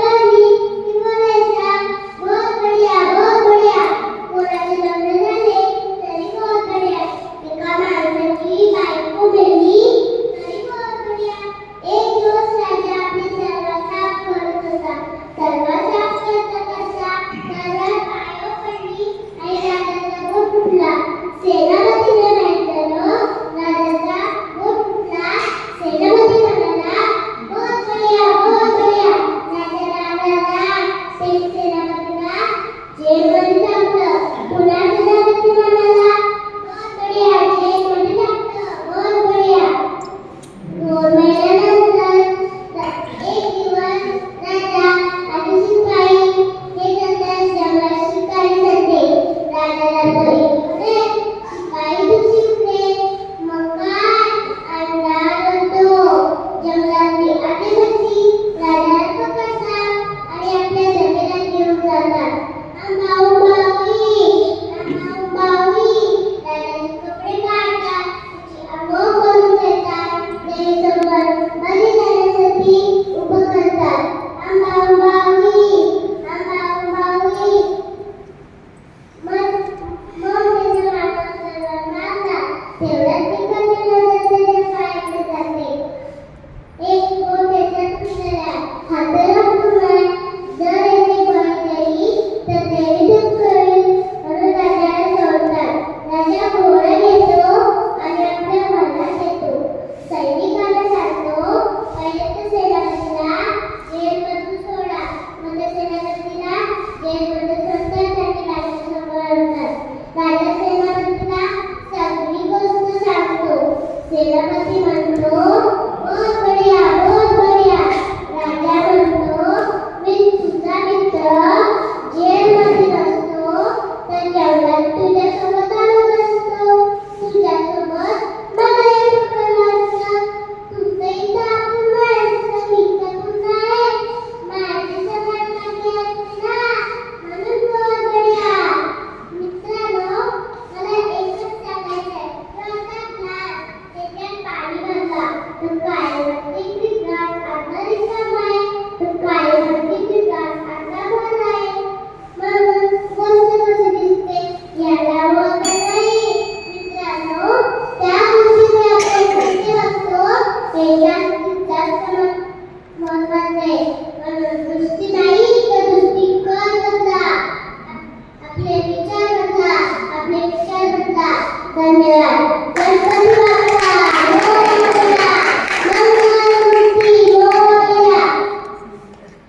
Thank you. 结婚证。ये कोण ते जत्रुला हतला नुय दर इथे पायी तदेव दुखेल अदल्याला सोर्ता राजा घोडे नेसू अन अपने हल्ला सेतू सैनिकाला सातो पहिले सेला दिला जेलतु सोडा मध्ये सेला दिला Yeah, 你呀。